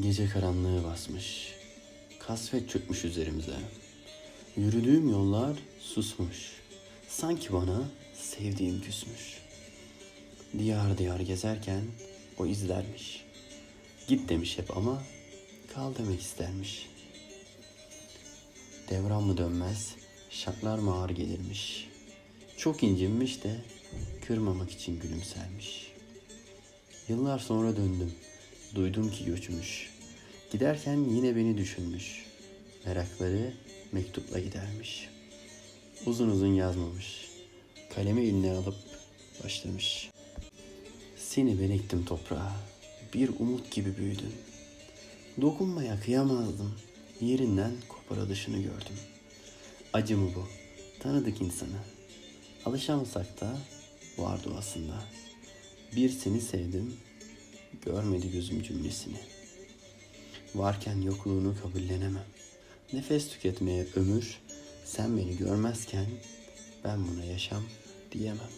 Gece karanlığı basmış. Kasvet çökmüş üzerimize. Yürüdüğüm yollar susmuş. Sanki bana sevdiğim küsmüş. Diyar diyar gezerken o izlermiş. Git demiş hep ama kal demek istermiş. Devran mı dönmez, şaklar mı ağır gelirmiş. Çok incinmiş de kırmamak için gülümsermiş. Yıllar sonra döndüm. Duydum ki göçmüş. Giderken yine beni düşünmüş. Merakları mektupla gidermiş. Uzun uzun yazmamış. Kalemi eline alıp başlamış. Seni ben ektim toprağa. Bir umut gibi büyüdün. Dokunmaya kıyamazdım. Yerinden koparılışını gördüm. Acı mı bu? Tanıdık insanı. Alışamasak da var duasında. Bir seni sevdim, görmedi gözüm cümlesini. Varken yokluğunu kabullenemem. Nefes tüketmeye ömür, sen beni görmezken ben buna yaşam diyemem.